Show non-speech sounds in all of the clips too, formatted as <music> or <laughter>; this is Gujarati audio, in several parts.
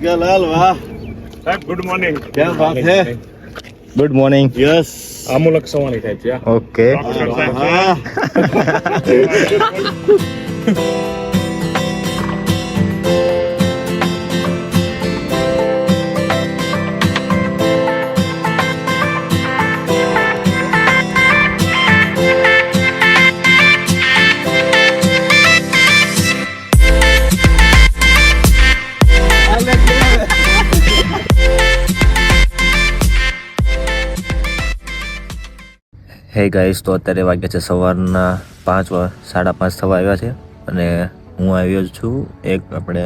લાલ વાહ. સાહેબ ગુડ મોર્નિંગ કેમ વાત છે good morning yes Amulak Savani થાય છે ઓકે હે ગાઈસ તો અત્યારે વાગ્યા છે સવારના પાંચ સાડા પાંચ થવા આવ્યા છે અને હું આવ્યો છું એક આપણે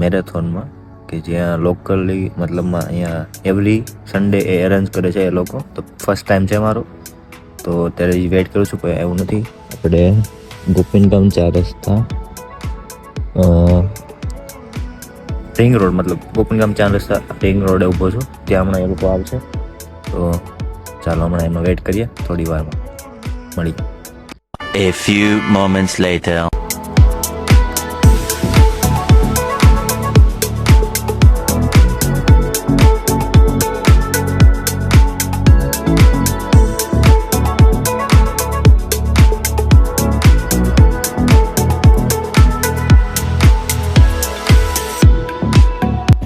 મેરેથોનમાં કે જ્યાં લોકલી મતલબમાં અહીંયા એવરી સન્ડે એ અરેન્જ કરે છે એ લોકો. તો ફર્સ્ટ ટાઈમ છે મારો. તો અત્યારે વેઇટ કરું છું, કોઈ આવ્યું નથી. આપણે ગોપીનગામ ચાર રસ્તા રિંગ રોડ મતલબ ગોપીનગામ ચાર રસ્તા રિંગ રોડે ઊભો છું. ત્યાં હમણાં એ લોકો આવશે તો ચાલો હમણાં એમાં વેઇટ કરીએ થોડી વારમાં મળીએ A few moments later.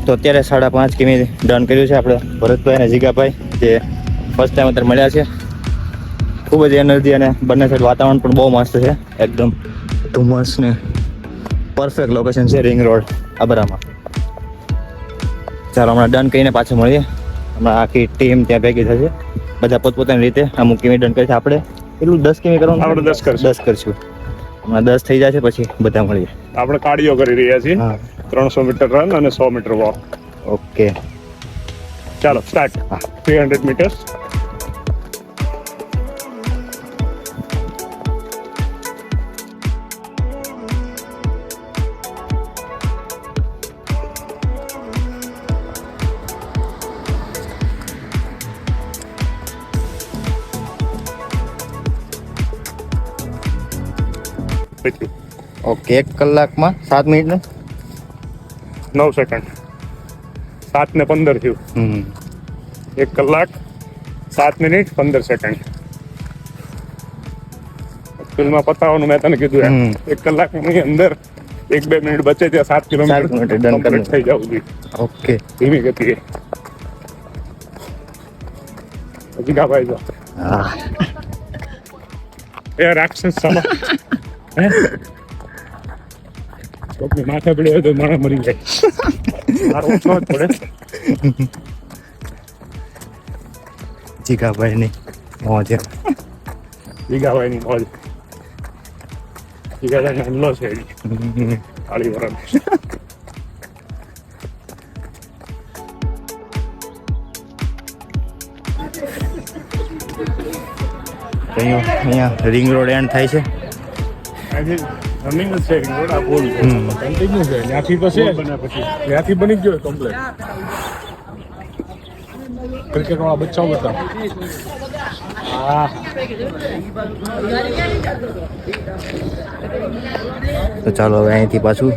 તો અત્યારે સાડા પાંચ કિમી ડન કર્યું છે આપણે ભરતભાઈ અને જીગાભાઈ જે ફર્સ્ટ ટાઈમ અત્યારે મળ્યા છે. ખૂબ જ એનર્જી અને બંને સાઈડ વાતાવરણ પણ બહુ મસ્ત છે. એકદમ ધુમ્મસ ને પરફેક્ટ લોકેશન છે રિંગ રોડ આબરામાં ચાલો હમણાં ડન કરીને પાછા મળીએ. હમણાં આખી ટીમ ત્યાં ભેગી થશે. બધા પોતપોતાની રીતે અમુક કિમી ડન કરી છે આપણે એટલું દસ કિમી કરવાનું આપણે દસ કરશું. દસ કરશું. હમણાં દસ થઈ જશે પછી બધા મળીએ. આપણે કાર્ડિયો કરી રહ્યા છીએ. ત્રણસો મીટર રન અને સો મીટર વોક ઓકે ચાલો start. Three hundred metres okay એક કલાકમાં સાત મિનિટ ને નવ સેકન્ડ સાત ને પંદર થયું. એક કલાક સાત મિનિટ પંદર સેકન્ડ ફિલ્મમાં પતાવવાનું મેં તને કીધું એમ. એક કલાકની અંદર એક બે મિનિટ બચે ત્યાં સાત કિલોમીટર કરવું. થઈ જવું જોઈએ. ઓકે ધીમી ગતિએ. હજી કા ભાઈ જો. એ રાક્ષસ સામા <laughs> કોકની માથે પડ્યો હોય તો માણસ મરી જાય. મારો ઓછો જ પડે. જીગાભાઈ ની મોજ જીગાભાઈની મોજ. જીગાભાઈ હમલો છે. કાળી વરણ. અહીંયા અહીંયા રિંગ રોડ એન્ડ થાય છે. આજે જ છે રોડ આ પુલ કન્ટિન્યુ છે ત્યાંથી તો છે ત્યાંથી બની ગયો કમ્પ્લેટ ક્રિકેટ વાળા બચ્ચાઓ બધા. તો ચાલો હવે અહીંથી પાછું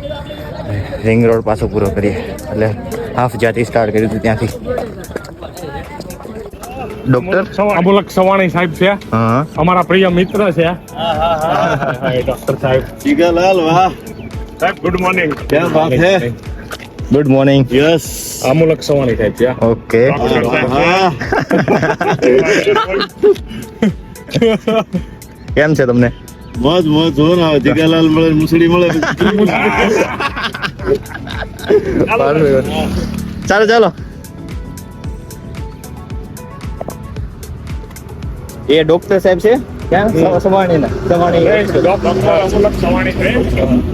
રિંગ રોડ પાછો પૂરો કરીએ. એટલે હાફ જ્યાંથી સ્ટાર્ટ કર્યું હતું ત્યાંથી. ડોક્ટર અમુલક સવાણી સાહેબ છે. અમારા પ્રિય મિત્ર છે. ડોક્ટર સાહેબ. જીગાલાલ વાહ. સાહેબ ગુડ મોર્નિંગ ક્યાં વાત હે? Good morning yes Amulak Savani સાહેબ છે. ઓકે કેમ છે તમને? મોજ મોજ જોર આવે જીગાલાલ મળે મુસડી મળે. <laughs> ચાલો ચાલો. એ ડોક્ટર સાહેબ છે? ક્યાં? Savani Savani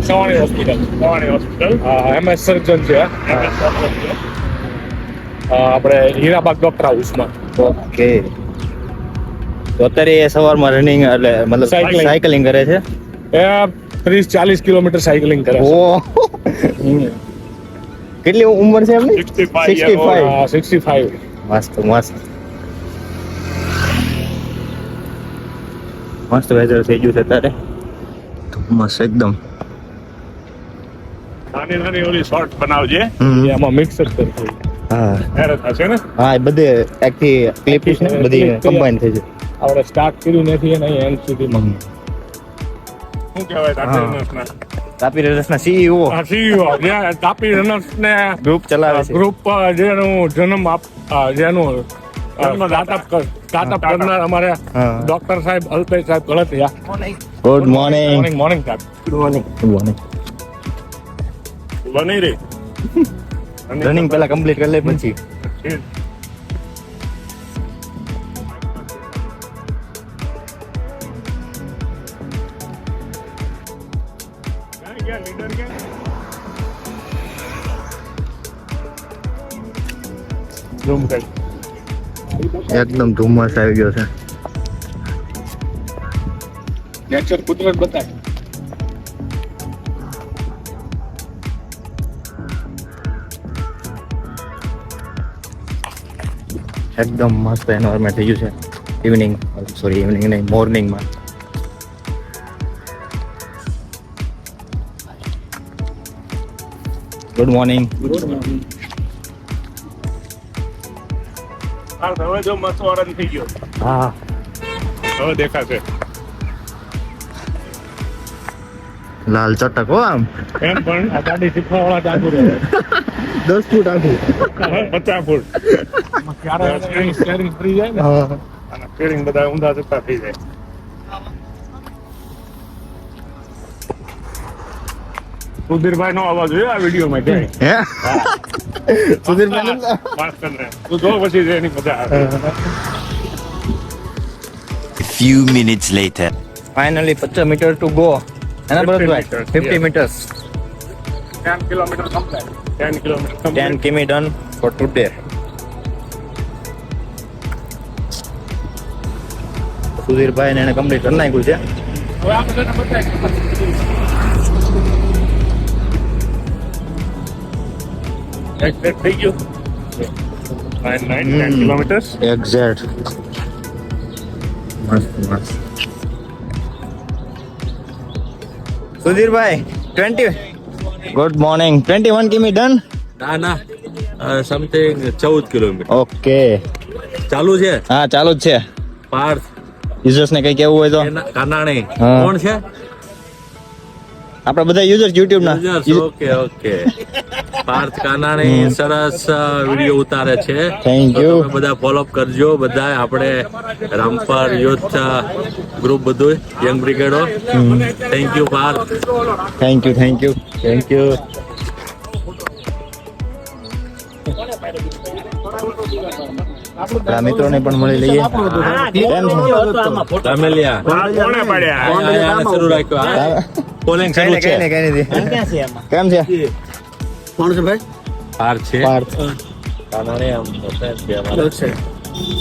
Savani hospital Savani hospital MS surgeon છે આપણે હીરાબાગ ડોક્ટર હાઉસમાં ઓકે. તો અત્યારે એ સવારમાં રનિંગ એટલે મતલબ. સાયકલિંગ કરે છે? એ ત્રીસ ચાલીસ કિલોમીટર સાયકલિંગ કરે છે. ઓ કેટલી ઉંમર છે એમની? 65 65. સિક્સટી ફાઈવ મસ્ત મસ્ત. મસ્ત વેધર થઈ ગયું છે અત્યારે. મસ્ત એકદમ. નાની નાની ઓલી શોર્ટ બનાવજે એમાં મિક્સ જ કરજો. હા. ત્યારે થશે ને? હા બધે આખી ક્લિપ ને બધી કમ્બાઈન થઈ છે આપણે સ્ટાર્ટ કર્યું નથી અને એન્ડ સુધીમાં. શું કહેવાય તાપી હા. રનર્સના? તાપી રસના સીઈઓ આ CEO. જ્યાં તાપી રનર્સને ગ્રુપ ચલાવે છે. ગ્રુપ જેનું જન્મ આપ જેનું કરનાર અમારે હા. ડોક્ટર સાહેબ અલ્પેશ સાહેબ Galatiya good morning morning morning સાહેબ. ગુડ મોર્નિંગ ગુડ મોર્નિંગ બની રહી. રનિંગ પહેલા કમ્પ્લીટ કરી લે પછી. ઝૂમ કરી. એકદમ ધુમ્મસ આવી ગયો છે. નેચર કુદરત બતાય એકદમ મસ્ત એન્વાયરમેન્ટ થઈ ગયું છે. ઇવનિંગ સોરી ઇવનિંગ નહીં મોર્નિંગમાં ગુડ મોર્નિંગ હાલ હવે જો મસ્ત ઓરન થઈ ગયો. હા. હવે દેખાશે. લાલ ચટક હો આમ. એમ પણ આ ગાડી શીખવા વાળા ચાલુ રહે. <laughs> દસ ફૂટ આખું. પચાસ ફૂટ. ક્યારે સ્ટેરિંગ ફરી જાય ને? અને સ્ટેરિંગ બધા ઊંધા જતા થઈ જાય. સુધીરભાઈ નો અવાજ જોયો આ વીડિયો માં હે. સુધીરભાઈ જો પછી એની મજા આવે A few minutes later. Finally પચાસ મીટર ટુ ગો એના 50 fifty yes. Metres ten kilometre complete ten kilometre ten km done for today સુધીરભાઈ ને એને કમ્પ્લીટ કરી નાખ્યું છે. હવે આ બધાને એક્ઝેક્ટ થઈ ગયું. Nine nine ten. Kilometres exact મસ્ત મસ્ત. સુધીરભાઈ twenty good morning twenty one km done ના ના. સમથિંગ ચૌદ કિલોમીટર. ઓકે ચાલુ છે? હા ચાલુ જ છે. પાર્થ. યુઝર્સ ને કઈ કેવું હોય તો? કાનાણી. કોણ છે? આપડે બધા યુઝર્સ યુટ્યુબ ના. ઓકે ઓકે પાર્થ કાનાણી સરસ વીડિયો ઉતારે છે. થેન્ક યુ બધા ફોલોઅપ કરજો. બધા આપણે રામપર યુથ ગ્રુપ બધું young બ્રિગેડો thank you Parth. Thank you thank you thank you મિત્રો મિત્રોને પણ મળી લઈએ. કેમ છે? કોણે છે છે. પાર્થ છે. પાર્થ કાનાણી આમ friend છે?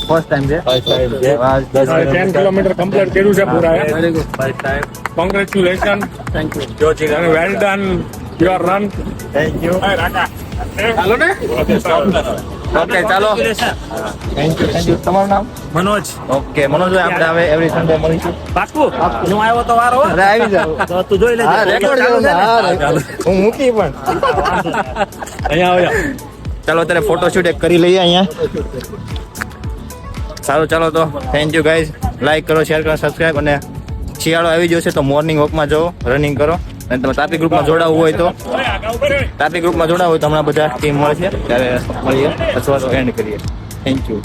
ફર્સ્ટ ટાઈમ છે. ફર્સ્ટ ટાઈમ છે. દસ ટેન કિલોમીટર. કમ્પ્લીટ કર્યું છે પૂરા very good first time congratulation thank you જો અને well done your run thank you રાકા ચાલો ને? ઓકે ચાલો. થેન્ક યુ થેન્ક યુ તમારું નામ? મનોજ. ઓકે મનોજભાઈ આપણે હવે એવરી સન્ડે મળીશું. પાકું હું આવ્યો તો વારો અરે આવી જાવ <laughs> તો તું જોઈ લેજે. હા રેકોર્ડ ચાલુ છે ને? હા હા, ચાલુ. હું મૂકી પણ. અહીંયા આવ્યો. ચાલો અત્યારે ફોટોશૂટ એક કરી લઈએ અહીંયા. સારું ચાલો તો. થેન્ક યુ ગાઈઝ લાઈક કરો શેર કરો સબસ્ક્રાઈબ અને શિયાળો આવી જશે તો મોર્નિંગ વોકમાં જાઓ રનિંગ કરો. અને તમે તાપી ગ્રુપમાં જોડાવવું હોય તો. તાપી ગ્રુપમાં જોડાવવું હોય તો હમણાં બધા ટીમ મળશે ત્યારે મળીએ. અથવા તો એન્ડ કરીએ. થેન્ક યુ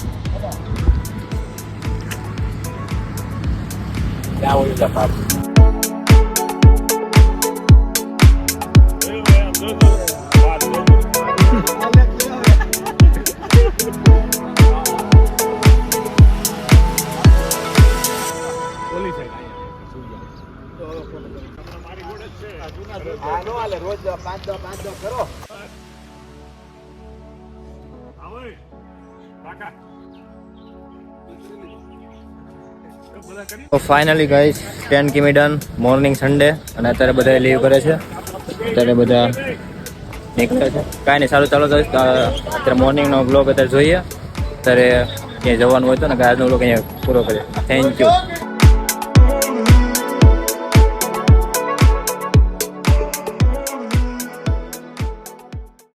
તો finally guys ten km done morning Sunday અને અત્યારે બધા લીવ કરે છે. અત્યારે બધા નીકળે છે. કાંઈ નહીં સારું ચાલો અ, અત્યારે મોર્નિંગનો બ્લોગ અત્યારે જોઈએ. અત્યારે ક્યાંય જવાનું હોય તો ને આજનો બ્લોગ અહીંયા પૂરો કરીએ. Thank you